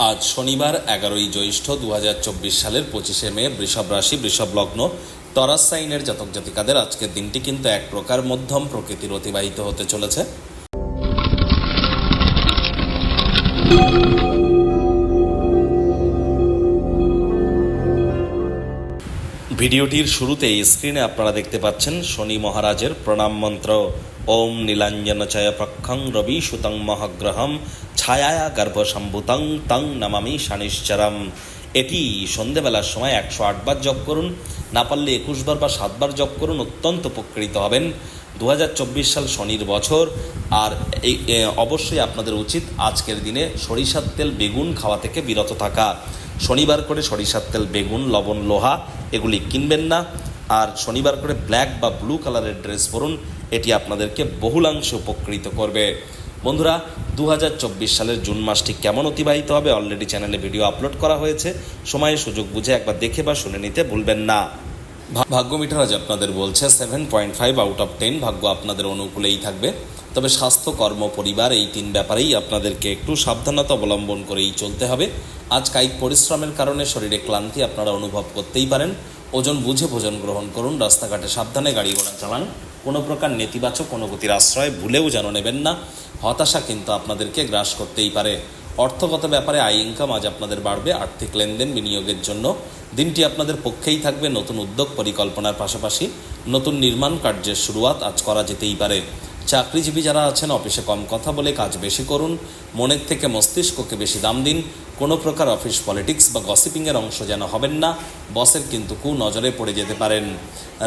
আজ শনিবার, এগারোই জ্যৈষ্ঠ দু হাজার চব্বিশ সালের পঁচিশে মে, বৃষভ রাশি, বৃষভ লগ্ন টরাস সাইনের জাতক জাতিকাদের আজকের দিনটি কিন্তু এক প্রকার মধ্যম প্রকৃতির অতিবাহিত হতে চলেছে। ভিডিওটির শুরুতেই স্ক্রিনে আপনারা দেখতে পাচ্ছেন শনি মহারাজের প্রণাম মন্ত্র। ওম নীলাঞ্জনচয় প্রক্ষং রবি সুতং মহাগ্রহম। ছায়া গর্ভসম্ভুতং তং নমামি শানিশ্চরম। এটি সন্ধেবেলার সময় একশো আটবার জপ করুন। না পারলে একুশবার বা সাতবার জপ করুন, অত্যন্ত উপকৃত হবেন। দু হাজার চব্বিশ সাল শনির বছর, আর এই অবশ্যই আপনাদের উচিত আজকের দিনে সরিষার তেল, বেগুন খাওয়া থেকে বিরত থাকা। শনিবার করে সরিষার তেল, বেগুন, লবণ, লোহা এগুলি কিনবেন না। আর শনিবার করে ব্ল্যাক বা ব্লু কালারের ড্রেস পরুন, এটি আপনাদেরকে বহুলাংশে উপকৃত করবে। বন্ধুরা দু হাজার চব্বিশ সালের জুন মাসটি কেমন অতিবাহিত হবে অলরেডি চ্যানেলে ভিডিও আপলোড করা হয়েছে। সময়ে সুযোগ বুঝে একবার দেখে বা শুনে নিতে ভুলবেন না। ভাগ্য মিটার আজ আপনাদের বলছে seven point five out of ten ভাগ্য আপনাদের অনুকূলেই থাকবে। তবে স্বাস্থ্য, কর্ম, পরিবার এই তিন ব্যাপারেই আপনাদেরকে একটু সাবধানতা অবলম্বন করেই চলতে হবে। আজ কায়িক পরিশ্রমের কারণে শরীরে ক্লান্তি আপনারা অনুভব করতেই পারেন। ওজন বুঝে ভোজন গ্রহণ করুন, রাস্তাঘাটে সাবধানে গাড়ি ঘোড়া চালান। কোনো প্রকার নেতিবাচক অনুভূতির আশ্রয় ভুলেও যেন নেবেন না। হতাশা কিন্তু আপনাদেরকে গ্রাস করতেই পারে। অর্থগত ব্যাপারে আয় ইনকাম আজ আপনাদের বাড়বে। আর্থিক লেনদেন বিনিয়োগের জন্য দিনটি আপনাদের পক্ষেই থাকবে। নতুন উদ্যোগ, পরিকল্পনার পাশাপাশি নতুন নির্মাণ কার্যের শুরুয়াত আজ করা যেতেই পারে। চাকরিজীবী যারা আছেন, অফিসে কম কথা বলে কাজ বেশি করুন। মনের থেকে মস্তিষ্ককে বেশি দাম দিন। কোনো প্রকার অফিস পলিটিক্স বা গসিপিংয়ের অংশ যেন হবেন না, বসের কিন্তু কু নজরে পড়ে যেতে পারেন।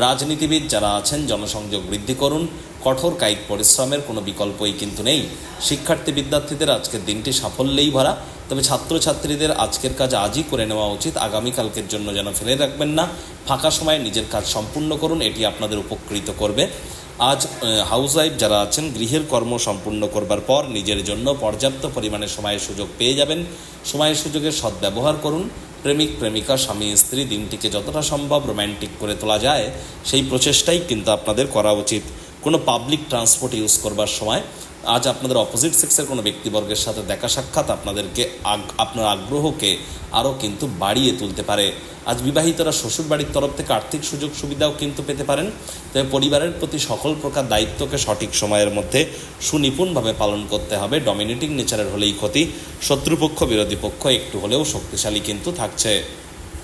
রাজনীতিবিদ যারা আছেন, জনসংযোগ বৃদ্ধি করুন, কঠোর কায়িক পরিশ্রমের কোনো বিকল্পই কিন্তু নেই। শিক্ষার্থী বিদ্যার্থীদের আজকের দিনটি সাফল্যেই ভরা, তবে ছাত্রছাত্রীদের আজকের কাজ আজই করে নেওয়া উচিত, আগামীকালকের জন্য যেন ফেলে রাখবেন না। ফাঁকা সময়ে নিজের কাজ সম্পূর্ণ করুন, এটি আপনাদের উপকৃত করবে। আজ হাউস ওয়াইফ যারা আছেন, গৃহের কর্ম সম্পূর্ণ করবার পর নিজের জন্য পর্যাপ্ত পরিমাণে সময়ের সুযোগ পেয়ে যাবেন। সময়ের সুযোগের সদ্ব্যবহার করুন। প্রেমিক, প্রেমিকা, স্বামী, স্ত্রী, দিনটিকে যতটা সম্ভব রোম্যান্টিক করে তোলা যায়, সেই প্রচেষ্টাই কিন্তু আপনাদের করা উচিত। কোনো পাবলিক ট্রান্সপোর্ট ইউজ করবার সময় আজ আপনাদের অপোজিট সেক্সের কোনো ব্যক্তিবর্গের সাথে দেখা সাক্ষাৎ আপনাদেরকে আপনার আগ্রহকে আরও কিন্তু বাড়িয়ে তুলতে পারে। আজ বিবাহিতরা শ্বশুর বাড়ির তরফ থেকে আর্থিক সুযোগ সুবিধাও কিন্তু পেতে পারেন। তবে পরিবারের প্রতি সকল প্রকার দায়িত্বকে সঠিক সময়ের মধ্যে সুনিপুণভাবে পালন করতে হবে। ডমিনেটিং নেচারের হলেই ক্ষতি। শত্রুপক্ষ, বিরোধী পক্ষ একটু হলেও শক্তিশালী কিন্তু থাকছে।